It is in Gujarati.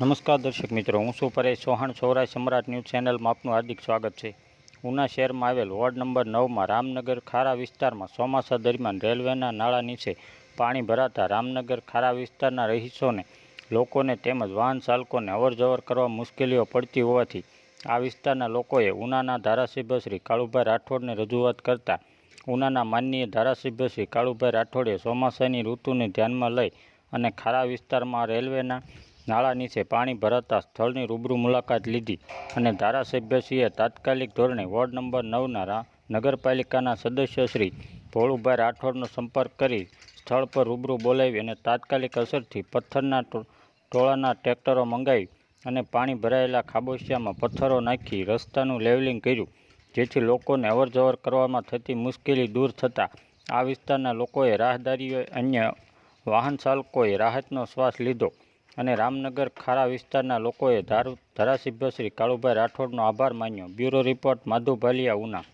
નમસ્કાર દર્શક મિત્રો, હું છું પરેશ ચૌહાણ. સૌરાષ્ટ્ર સમ્રાટ ન્યૂઝ ચેનલમાં આપનું હાર્દિક સ્વાગત છે. ઉના શહેરમાં આવેલ વોર્ડ નંબર નવમાં રામનગર ખારા વિસ્તારમાં ચોમાસા દરમિયાન રેલવેના નાળા નીચે પાણી ભરાતા રામનગર ખારા વિસ્તારના રહીશોને, લોકોને તેમજ વાહન ચાલકોને અવરજવર કરવા મુશ્કેલીઓ પડતી હોવાથી આ વિસ્તારના લોકોએ ઉનાના ધારાસભ્ય શ્રી કાળુભાઈ રાઠોડને રજૂઆત કરતા ઉનાના માનનીય ધારાસભ્ય શ્રી કાળુભાઈ રાઠોડે ચોમાસાની ઋતુને ધ્યાનમાં લઈ અને ખારા વિસ્તારમાં રેલવેના નાળા નીચે પાણી ભરાતા સ્થળની રૂબરૂ મુલાકાત લીધી અને ધારાસભ્યશ્રીએ તાત્કાલિક ધોરણે વોર્ડ નંબર નવના નગરપાલિકાના સદસ્ય શ્રી ભોળુભાઈ રાઠોડનો સંપર્ક કરી સ્થળ પર રૂબરૂ બોલાવી અને તાત્કાલિક અસરથી પથ્થરના ટોળાના ટ્રેક્ટરો મંગાવી અને પાણી ભરાયેલા ખાબોચિયામાં પથ્થરો નાખી રસ્તાનું લેવલિંગ કર્યું, જેથી લોકોને અવરજવર કરવામાં થતી મુશ્કેલી દૂર થતાં આ વિસ્તારના લોકોએ રાહદારીઓ, અન્ય વાહન ચાલકોએ રાહતનો શ્વાસ લીધો. અને રામનગર ખારા વિસ્તારના લોકોએ ધારુ, ધારાસભ્ય શ્રી કાળુભાઈ રાઠોડનો આભાર માન્યો. Bureau report, Madhu Bhaliya, Una